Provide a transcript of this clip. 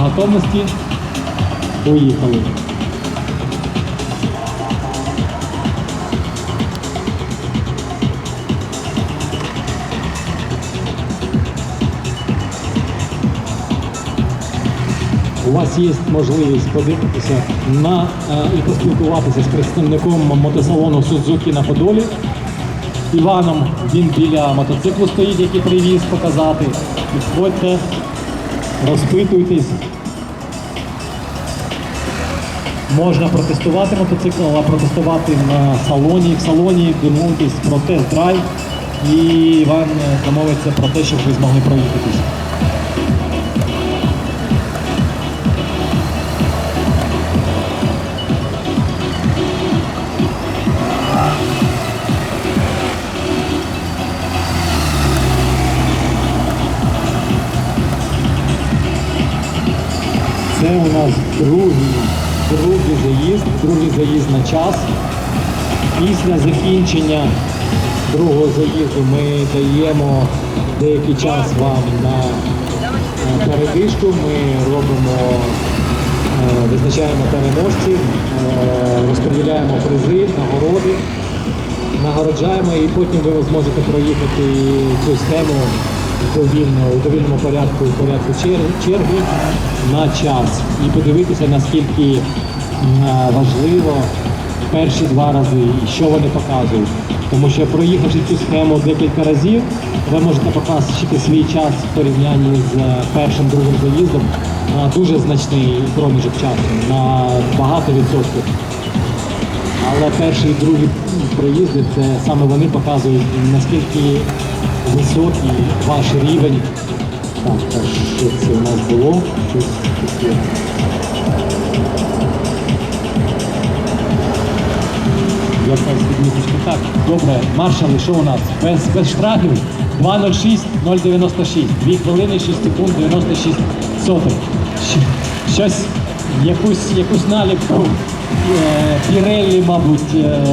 готовності. Поїхали. У вас є можливість подивитися на е, і поспілкуватися з представником мотосалону Suzuki на Подолі. Іваном він біля мотоциклу стоїть, який привіз показати. Підходьте, розпитуйтесь. Можна протестувати мотоцикл, але протестувати на салоні. В салоні домовитись про тест-драйв. І вам домовиться про те, щоб ви змогли проїхатись. Це у нас другий, другий заїзд, другий заїзд на час. Після закінчення другого заїзду ми даємо деякий час вам на передишку. Ми робимо, е, визначаємо переможців, е, розподіляємо призи, нагороди, нагороджаємо і потім ви зможете проїхати цю схему довільно, у довільному порядку, у порядку черги на час і подивитися, наскільки важливо перші два рази і що вони показують. Тому що проїхавши цю схему декілька разів, ви можете побачити свій час в порівнянні з е, першим другим заїздом на дуже значний проміжок часу, на багато відсотків. Але перший і другий проїзди це саме вони показують наскільки високий ваш рівень. Так, так, що це у нас було? Щось таке. Якась відміточка. Так, добре, маршали, що у нас? Без, без штрафів 2.06, 0.96. 2 хвилини, 6 секунд, 96 сотих. Щось, якусь, якусь наліпку е, Піреллі, мабуть, е,